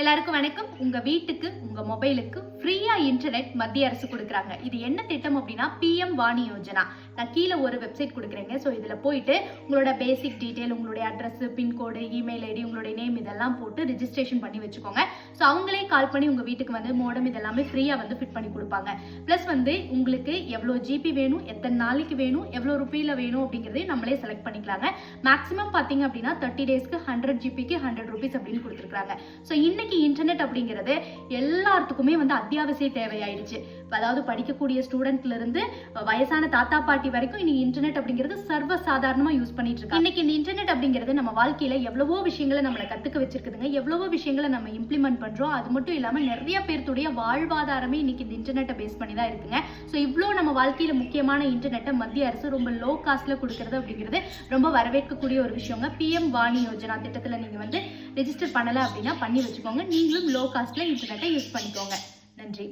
எல்லாருக்கும் வணக்கம். உங்க வீட்டுக்கு உங்க மொபைலுக்கு ஃப்ரீயா இன்டர்நெட் மத்திய அரசு கொடுக்குறாங்க. இது என்ன திட்டம் அப்படின்னா பிஎம் வாணி யோஜனா. நான் கீழே ஒரு வெப்சைட் கொடுக்குறேங்க. ஸோ இதில் போயிட்டு உங்களோட பேசிக் டீட்டெயில் உங்களுடைய அட்ரஸ் பின்கோடு இமெயில் ஐடி உங்களுடைய நேம் இதெல்லாம் போட்டு ரிஜிஸ்ட்ரேஷன் பண்ணி வச்சுக்கோங்க. ஸோ அவங்களே கால் பண்ணி உங்க வீட்டுக்கு வந்து மோடம் இதெல்லாமே ஃப்ரீயா வந்து ஃபிட் பண்ணி கொடுப்பாங்க. ப்ளஸ் வந்து உங்களுக்கு எவ்வளோ ஜிபி வேணும் எத்தனை நாளைக்கு வேணும் எவ்வளோ ருபீல வேணும் அப்படிங்கிறதே நம்மளே செலக்ட் பண்ணிக்கலாங்க. மேக்ஸிமம் பார்த்தீங்க அப்படின்னா தேர்ட்டி டேஸ்க்கு ஹண்ட்ரட் ஜிபிக்கு ஹண்ட்ரட் ருபீஸ் அப்படின்னு கொடுத்துருக்காங்க ஸோ இன்னைக்கு இன்டர்நெட் அப்படிங்கிறது எல்லாத்துக்குமே வந்து அத்தியாவசிய தேவையாயிடுச்சு. அதாவது படிக்கக்கூடிய ஸ்டூடெண்ட்ல இருந்து வயசான தாத்தா பாட்டி வரைக்கும் இன்னைக்கு இன்டர்நெட் அப்படிங்கிறது சர்வ சாதாரணமா யூஸ் பண்ணிட்டு இருக்காங்க. இன்னைக்கு இந்த இன்டர்நெட் அப்படிங்கிறது நம்ம வாழ்க்கையில எவ்வளவோ விஷயங்களை நம்மளை கத்துக்க வச்சிருக்குதுங்க. எவ்வளவோ விஷயங்களை நம்ம இம்ப்ளிமெண்ட் பண்றோம். அது மட்டும் இல்லாம நிறைய பேர்த்துடைய வாழ்வாதாரமே இன்னைக்கு இந்த இன்டர்நெட்டை பேஸ் பண்ணி தான் இருக்குங்க. ஸோ இவ்வளோ நம்ம வாழ்க்கையில முக்கியமான இன்டர்நெட்டை மத்திய அரசு ரொம்ப லோ காஸ்ட்ல கொடுக்கறது அப்படிங்கிறது ரொம்ப வரவேற்கக்கூடிய ஒரு விஷயங்க. பிஎம் வாணி யோஜனா திட்டத்துல நீங்க வந்து ரெஜிஸ்டர் பண்ணல அப்படின்னா பண்ணி வச்சுக்கோங்க. நீங்களும் லோ காஸ்ட்ல இன்டர்நெட்டை யூஸ் பண்ணிக்கோங்க. நன்றி.